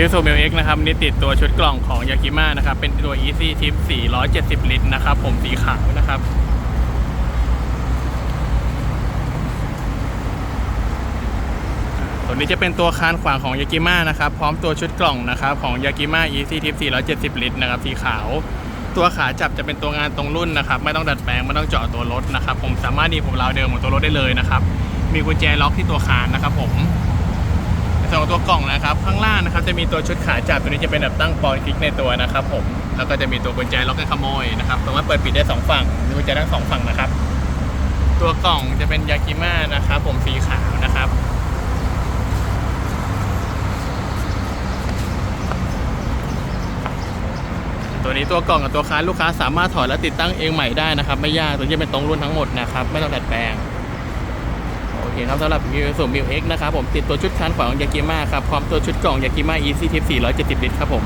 ยูซูมิลเอ็กนะครับนี่ติดตัวชุดกล่องของยากิมานะครับ เป็นตัว Easy Tip 470 ลิตรนะครับ ผมสีขาวนะครับตัวนี้จะเป็นตัวคานขวางของยากิมานะครับ พร้อมตัวชุดกล่องนะครับ ของยากิมา Easy Tip 470 ลิตรนะครับ สีขาว ตัวขาจับจะเป็นตัวงานตรงรุ่นนะครับ ไม่ต้องดัดแปลง ไม่ต้องเจาะตัวรถนะครับ ผมสามารถดีผมราวเดิมของตัวรถได้เลยนะครับ มีกุญแจล็อกที่ตัวคานนะครับผม ส่วนของตัวกล่องนะครับ ข้างล่างนะครับจะมีตัวชุดขาจับตัวนี้จะเป็นแบบตั้งปอนคลิกในตัวนะครับผมแล้วก็จะมีตัวกุญแจล็อกกันขโมยนะครับสามารถเปิดปิดได้สองฝั่งกุญแจทั้งสองฝั่งนะครับ ตัวกล่องจะเป็นยากิม่านะครับผมสีขาวนะครับตัวนี้ตัวกล่องกับตัวคาลูกค้าสามารถถอดและติดตั้งเองใหม่ได้นะครับ ไม่ยากตัวนี้เป็นตรงรุ่นทั้งหมดนะครับ ไม่ต้องดัดแปลง เคครับสำหรับมิวสูมิวเอ็กนะครับผมติดตัวชุดคันขวองยากิมาครับพร้อมตัวชุดกล่องยากิมา Easy Tip 470 ลิตรครับผม